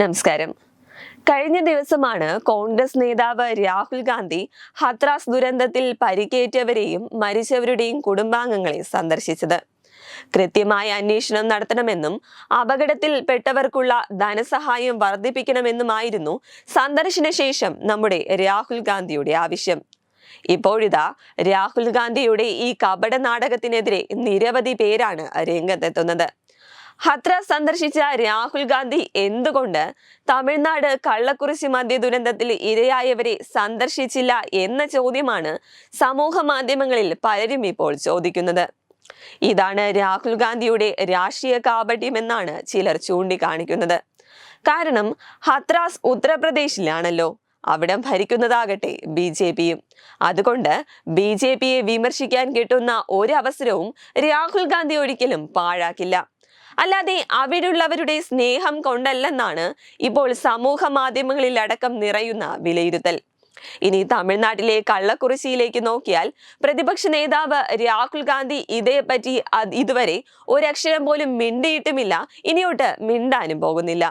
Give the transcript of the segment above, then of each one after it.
നമസ്കാരം. കഴിഞ്ഞ ദിവസമാണ് കോൺഗ്രസ് നേതാവ് രാഹുൽ ഗാന്ധി ഹത്രാസ് ദുരന്തത്തിൽ പരിക്കേറ്റവരെയും മരിച്ചവരുടെയും കുടുംബാംഗങ്ങളെ സന്ദർശിച്ചത്. കൃത്യമായ അന്വേഷണം നടത്തണമെന്നും അപകടത്തിൽ പെട്ടവർക്കുള്ള ധനസഹായം വർദ്ധിപ്പിക്കണമെന്നുമായിരുന്നു സന്ദർശന ശേഷം നമ്മുടെ രാഹുൽ ഗാന്ധിയുടെ ആവശ്യം. ഇപ്പോഴിതാ രാഹുൽ ഗാന്ധിയുടെ ഈ കപട നാടകത്തിനെതിരെ നിരവധി പേരാണ് രംഗത്തെത്തുന്നത്. ഹത്ര സന്ദർശിച്ച രാഹുൽ ഗാന്ധി എന്തുകൊണ്ട്? തമിഴ്നാട് കള്ളക്കുറിശി മദ്യ ദുരന്തത്തിൽ ഇരയായവരെ സന്ദർശിച്ചില്ല എന്ന ചോദ്യമാണ് സമൂഹ മാധ്യമങ്ങളിൽ പലരും ഇപ്പോൾ ചോദിക്കുന്നത്. ഇതാണ് രാഹുൽ ഗാന്ധിയുടെ രാഷ്ട്രീയ കാപട്യമെന്നാണ് ചിലർ ചൂണ്ടിക്കാണിക്കുന്നത്. കാരണം ഹത്രാസ് ഉത്തർപ്രദേശിലാണല്ലോ. അവിടം ഭരിക്കുന്നതാകട്ടെ ബി ജെ പിയും. അതുകൊണ്ട് ബി ജെ പിയെ വിമർശിക്കാൻ കിട്ടുന്ന ഒരവസരവും രാഹുൽ ഗാന്ധി ഒരിക്കലും പാഴാക്കില്ല. അല്ലാതെ അവിടെയുള്ളവരുടെ സ്നേഹം കൊണ്ടല്ലെന്നാണ് ഇപ്പോൾ സമൂഹ മാധ്യമങ്ങളിൽ അടക്കം നിറയുന്ന വിലയിരുത്തൽ. ഇനി തമിഴ്നാട്ടിലെ കള്ളക്കുറിശിയിലേക്ക് നോക്കിയാൽ പ്രതിപക്ഷ നേതാവ് രാഹുൽ ഗാന്ധി ഇതേപ്പറ്റി ഇതുവരെ ഒരക്ഷരം പോലും മിണ്ടിയിട്ടുമില്ല. ഇനിയോട്ട് മിണ്ടാനും പോകുന്നില്ല.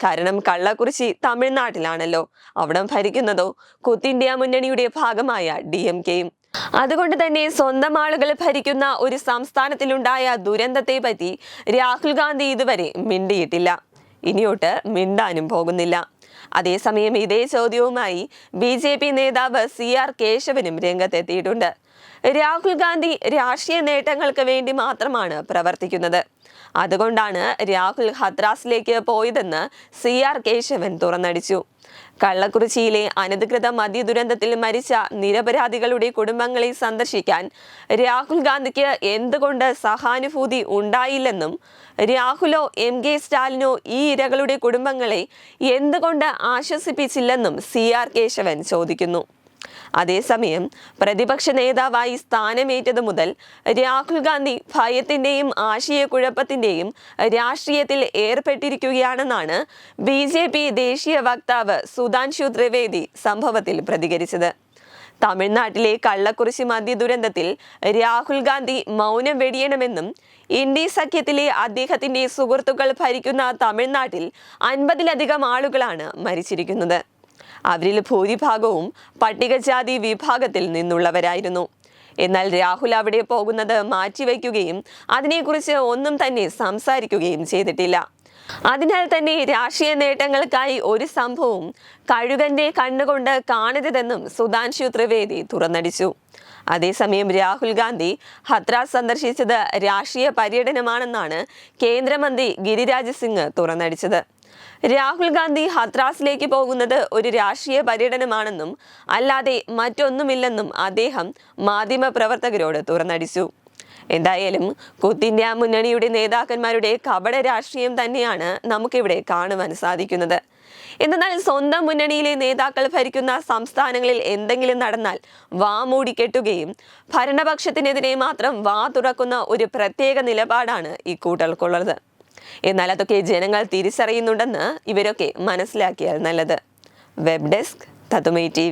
കാരണം കള്ളക്കുറിശി തമിഴ്നാട്ടിലാണല്ലോ. അവിടം ഭരിക്കുന്നതോ കുത്തിന്ത്യ മുന്നണിയുടെ ഭാഗമായ ഡി എം കെയും. അതുകൊണ്ട് തന്നെ സ്വന്തം ആളുകൾ ഭരിക്കുന്ന ഒരു സംസ്ഥാനത്തിലുണ്ടായ ദുരന്തത്തെ പറ്റി രാഹുൽ ഗാന്ധി ഇതുവരെ മിണ്ടിയിട്ടില്ല. ഇനിയോട്ട് മിണ്ടാനും പോകുന്നില്ല. അതേസമയം ഇതേ ചോദ്യവുമായി ബി ജെ പി നേതാവ് സി ആർ കേശവനും രംഗത്തെത്തിയിട്ടുണ്ട്. രാഹുൽ ഗാന്ധി രാഷ്ട്രീയ നേട്ടങ്ങൾക്ക് വേണ്ടി മാത്രമാണ് പ്രവർത്തിക്കുന്നത്. അതുകൊണ്ടാണ് രാഹുൽ ഹദ്രാസിലേക്ക് പോയതെന്ന് സി ആർ കേശവൻ തുറന്നടിച്ചു. കള്ളക്കുറിച്ചിയിലെ അനധികൃത മദ്യ ദുരന്തത്തിൽ മരിച്ച നിരപരാധികളുടെ കുടുംബങ്ങളെ സന്ദർശിക്കാൻ രാഹുൽ ഗാന്ധിക്ക് എന്തുകൊണ്ട് സഹാനുഭൂതി ഉണ്ടായില്ലെന്നും രാഹുലോ എം കെ സ്റ്റാലിനോ ഈ ഇരകളുടെ കുടുംബങ്ങളെ എന്തുകൊണ്ട് ആശ്വസിപ്പിച്ചില്ലെന്നും സി ആർ കേശവൻ ചോദിക്കുന്നു. അതേസമയം പ്രതിപക്ഷ നേതാവായി സ്ഥാനമേറ്റതു മുതൽ രാഹുൽ ഗാന്ധി ഭയത്തിന്റെയും ആശയക്കുഴപ്പത്തിന്റെയും രാഷ്ട്രീയത്തിൽ ഏർപ്പെട്ടിരിക്കുകയാണെന്നാണ് ബി ജെ പി ദേശീയ വക്താവ് സുധാൻഷു ത്രിവേദി സംഭവത്തിൽ പ്രതികരിച്ചത്. തമിഴ്നാട്ടിലെ കള്ളക്കുറിശി മദ്യ ദുരന്തത്തിൽ രാഹുൽ ഗാന്ധി മൗനം വെടിയണമെന്നും ഇന്ത്യ സഖ്യത്തിലെ അദ്ദേഹത്തിന്റെ സുഹൃത്തുക്കൾ ഭരിക്കുന്ന തമിഴ്നാട്ടിൽ അൻപതിലധികം ആളുകളാണ് മരിച്ചിരിക്കുന്നത്. അവരിൽ ഭൂരിഭാഗവും പട്ടികജാതി വിഭാഗത്തിൽ നിന്നുള്ളവരായിരുന്നു. എന്നാൽ രാഹുൽ അവിടെ പോകുന്നത് മാറ്റിവെക്കുകയും അതിനെക്കുറിച്ച് ഒന്നും തന്നെ സംസാരിക്കുകയും ചെയ്തിട്ടില്ല. അതിനാൽ തന്നെ രാഷ്ട്രീയ നേട്ടങ്ങൾക്കായി ഒരു സംഭവവും കഴുകന്റെ കണ്ണുകൊണ്ട് കാണരുതെന്നും സുധാൻഷു ത്രിവേദി തുറന്നടിച്ചു. അതേസമയം രാഹുൽ ഗാന്ധി ഹത്രാസ് സന്ദർശിച്ചത് രാഷ്ട്രീയ പര്യടനമാണെന്നാണ് കേന്ദ്രമന്ത്രി ഗിരിരാജ് സിംഗ് തുറന്നടിച്ചത്. രാഹുൽ ഗാന്ധി ഹത്രാസിലേക്ക് പോകുന്നത് ഒരു രാഷ്ട്രീയ പര്യടനമാണെന്നും അല്ലാതെ മറ്റൊന്നുമില്ലെന്നും അദ്ദേഹം മാധ്യമ പ്രവർത്തകരോട് തുറന്നടിച്ചു. എന്തായാലും കുത്തിന്ത്യ മുന്നണിയുടെ നേതാക്കന്മാരുടെ കപട രാഷ്ട്രീയം തന്നെയാണ് നമുക്കിവിടെ കാണുവാൻ സാധിക്കുന്നത്. എന്നാൽ സ്വന്തം മുന്നണിയിലെ നേതാക്കൾ ഭരിക്കുന്ന സംസ്ഥാനങ്ങളിൽ എന്തെങ്കിലും നടന്നാൽ വാ മൂടിക്കെട്ടുകയും ഭരണപക്ഷത്തിനെതിരെ മാത്രം വാ തുറക്കുന്ന ഒരു പ്രത്യേക നിലപാടാണ് ഈ കൂട്ടർക്കുള്ളത്. എന്നാൽ അതൊക്കെ ജനങ്ങൾ തിരിച്ചറിയുന്നുണ്ടെന്ന് ഇവരൊക്കെ മനസ്സിലാക്കിയാൽ നല്ലത്. Web desk തതുമൈ T